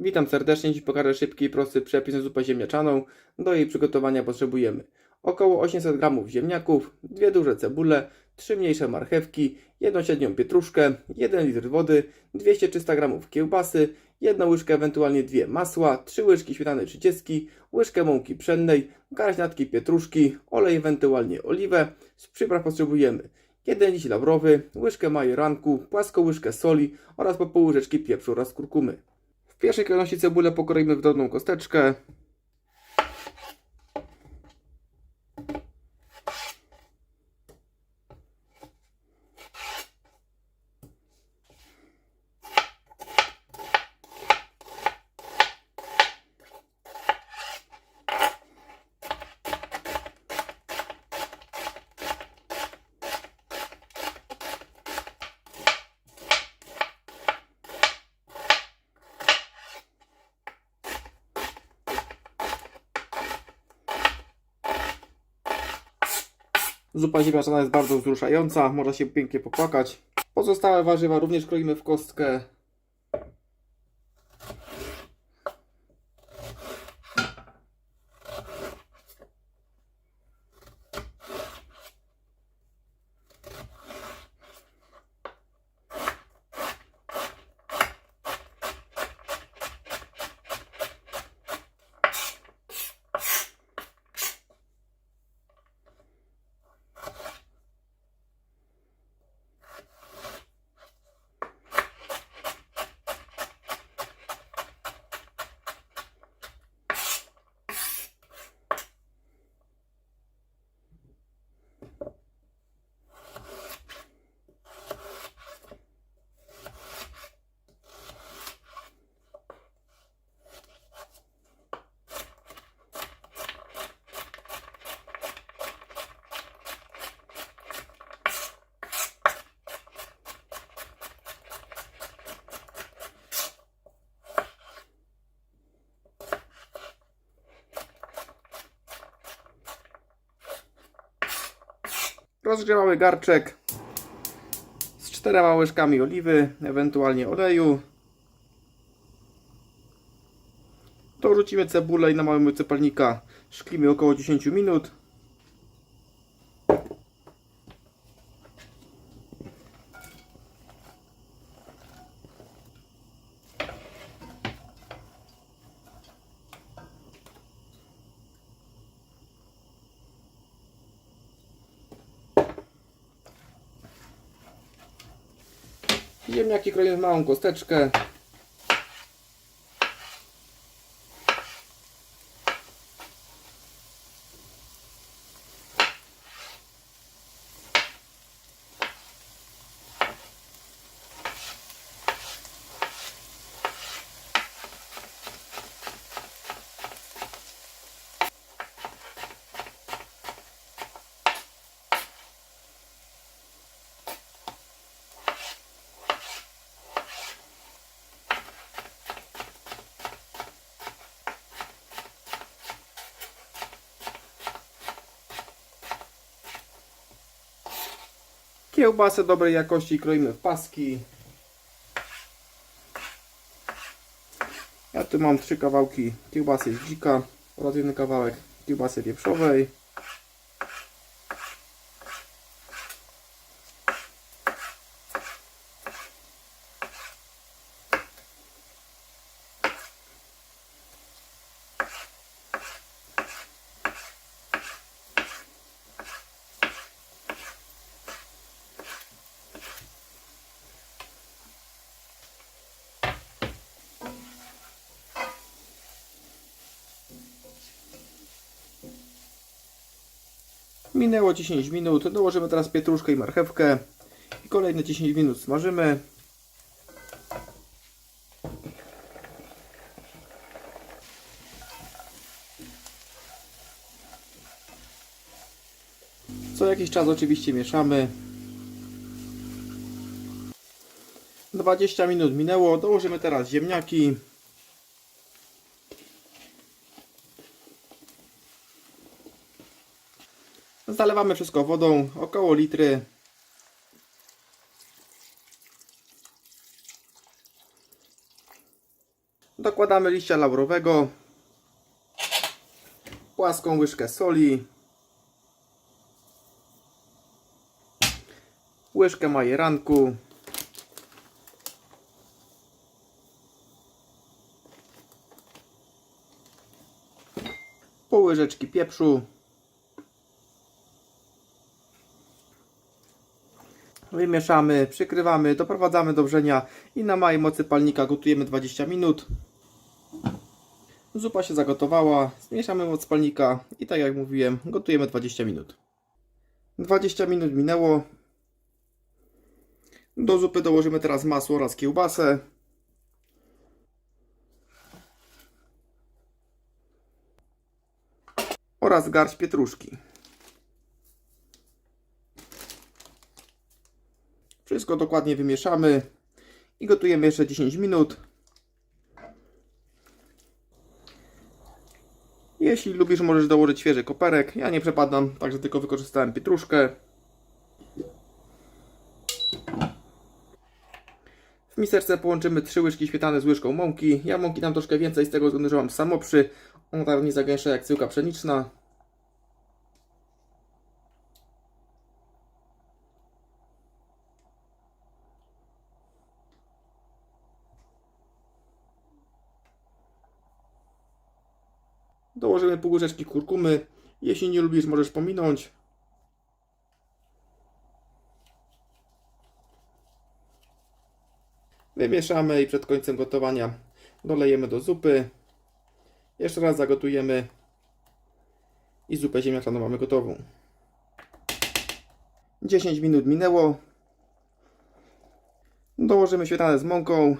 Witam serdecznie, dziś pokażę szybki i prosty przepis na zupę ziemniaczaną. Do jej przygotowania potrzebujemy około 800 g ziemniaków, dwie duże cebule, trzy mniejsze marchewki, jedną średnią pietruszkę, 1 litr wody, 200-300 g kiełbasy, jedną łyżkę, ewentualnie dwie masła, trzy łyżki śmietany 30, łyżkę mąki pszennej, garść pietruszki, olej, ewentualnie oliwę. Z przypraw potrzebujemy 1 liść laurowy, łyżkę majeranku, płaską łyżkę soli oraz po pół łyżeczki pieprzu oraz kurkumy. W pierwszej kolejności cebulę pokroimy w drobną kosteczkę. Zupa ziemniaczana jest bardzo wzruszająca, można się pięknie popłakać. Pozostałe warzywa również kroimy w kostkę. Rozgrzewamy garczek z czterema łyżkami oliwy, ewentualnie oleju. Dorzucimy cebulę i na małego cepalnika szklimy około 10 minut. Ziemniaki kroimy w małą kosteczkę. Kiełbasę dobrej jakości kroimy w paski. Ja tu mam trzy kawałki kiełbasy z dzika oraz jeden kawałek kiełbasy wieprzowej. Minęło 10 minut. Dołożymy teraz pietruszkę i marchewkę. I kolejne 10 minut smażymy. Co jakiś czas oczywiście mieszamy. 20 minut minęło. Dołożymy teraz ziemniaki. Zalewamy wszystko wodą, około litry. Dokładamy liścia laurowego, płaską łyżkę soli, łyżkę majeranku, pół łyżeczki pieprzu, wymieszamy, przykrywamy, doprowadzamy do wrzenia i na małej mocy palnika gotujemy 20 minut. Zupa się zagotowała, zmieszamy moc palnika i tak jak mówiłem, gotujemy 20 minut. 20 minut minęło. Do zupy dołożymy teraz masło oraz kiełbasę. Oraz garść pietruszki. Wszystko dokładnie wymieszamy i gotujemy jeszcze 10 minut. Jeśli lubisz, możesz dołożyć świeży koperek. Ja nie przepadam, także tylko wykorzystałem pietruszkę. W miseczce połączymy 3 łyżki śmietany z łyżką mąki. Ja mąki dam troszkę więcej z tego względu, że mam samoprzy. Ona tak nie zagęszcza jak cyłka pszeniczna. Dołożymy pół łyżeczki kurkumy. Jeśli nie lubisz, możesz pominąć. Wymieszamy i przed końcem gotowania dolejemy do zupy. Jeszcze raz zagotujemy i zupę ziemniaczaną mamy gotową. 10 minut minęło. Dołożymy śmietanę z mąką.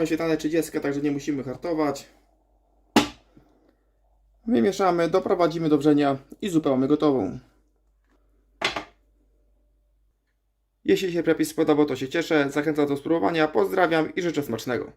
Mamy śmietanę 30, także nie musimy hartować. Wymieszamy, doprowadzimy do wrzenia i zupę mamy gotową. Jeśli się przepis spodobał, to się cieszę. Zachęcam do spróbowania. Pozdrawiam i życzę smacznego.